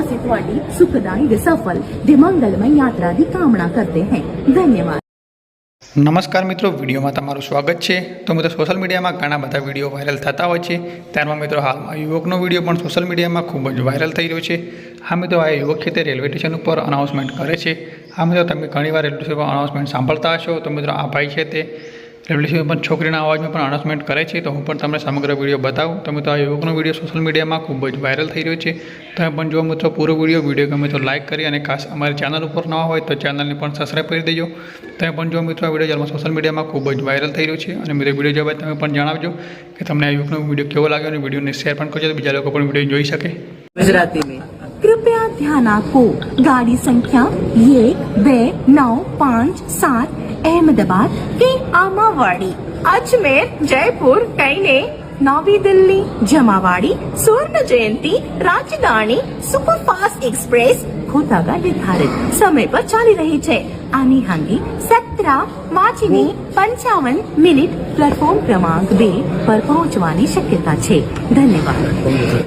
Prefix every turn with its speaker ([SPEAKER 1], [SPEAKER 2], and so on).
[SPEAKER 1] ਅਸੀਂ ਤੁਹਾਡੀ ਸੁਖਦਾਈ ਸਫਲ ਤੇ ਮੰਗਲਮਈ ਯਾਤਰਾ ਦੀ ਕਾਮਨਾ ਕਰਦੇ ਹਾਂ ਧੰਨਵਾਦ
[SPEAKER 2] નમસ્કાર મિત્રો વિડીયોમાં તમારું સ્વાગત છે તો મિત્રો સોશિયલ મીડિયામાં ઘણા બધા વીડિયો વાયરલ થતા હોય છે। ત્યારમાં મિત્રો, હાલમાં યુવકનો વીડિયો પણ સોશિયલ મીડિયામાં ખૂબ જ વાયરલ થઈ રહ્યો છે। હા મિત્રો, આ યુવક છે તે રેલવે સ્ટેશન ઉપર અનાઉન્સમેન્ટ કરે છે। હા મિત્રો, તમે ઘણીવાર રેલવે સ્ટેશન પર અનાઉન્સમેન્ટ સાંભળતા હશો, તો મિત્રો, આ ભાઈ છે તે રેલવે પણ છોકરીના અવાજમાં પણ અનાઉન્સમેન્ટ કરે છે. તો હું પણ તમને સમગ્ર વીડિયો બતાવું. તો આ યુવકનો વીડિયો સોશિયલ મીડિયામાં ખૂબ જ વાયરલ થઈ રહ્યો છે. તમે પણ જોવા મિત્રો પૂરો વીડિયો વીડિયો ગમે તો લાઇક કરી અને ખાસ અમારી ચેનલ ઉપર ન હોય તો ચેનલને પણ સબસ્ક્રાઈબ કરી દેજો. તમે પણ જોવા મિત્રો આ વીડિયો હાલમાં સોશિયલ મીડિયામાં ખૂબ જ વાયરલ થઈ રહ્યો છે અને મિત્રો વીડિયો જોવા તમે પણ જણાવજો કે તમને આ યુવકનો વીડિયો કેવો લાગ્યો અને વિડીયોને શેર પણ કરજો બીજા લોકો પણ વીડિયો જોઈ શકે.
[SPEAKER 3] ગુજરાતી
[SPEAKER 1] ધ્યાન આપો ગાડી સંખ્યા એક બે નવ પાંચ સાત અહેમદાબાદ કે આમાવાડી અજમેર જયપુર કઈને નવી દિલ્હી જમાવાડી સુવર્ણ જયંતિ રાજધાની સુપરફાસ્ટ એક્સપ્રેસ ખોટાગા નિર્ધારિત સમય પર ચાલી રહી છે આની હાંગી સત્રા વાંચીને પંચાવન મિનિટ પ્લેટફોર્મ ક્રમાંક બે પર પહોંચવાની શક્યતા છે ધન્યવાદ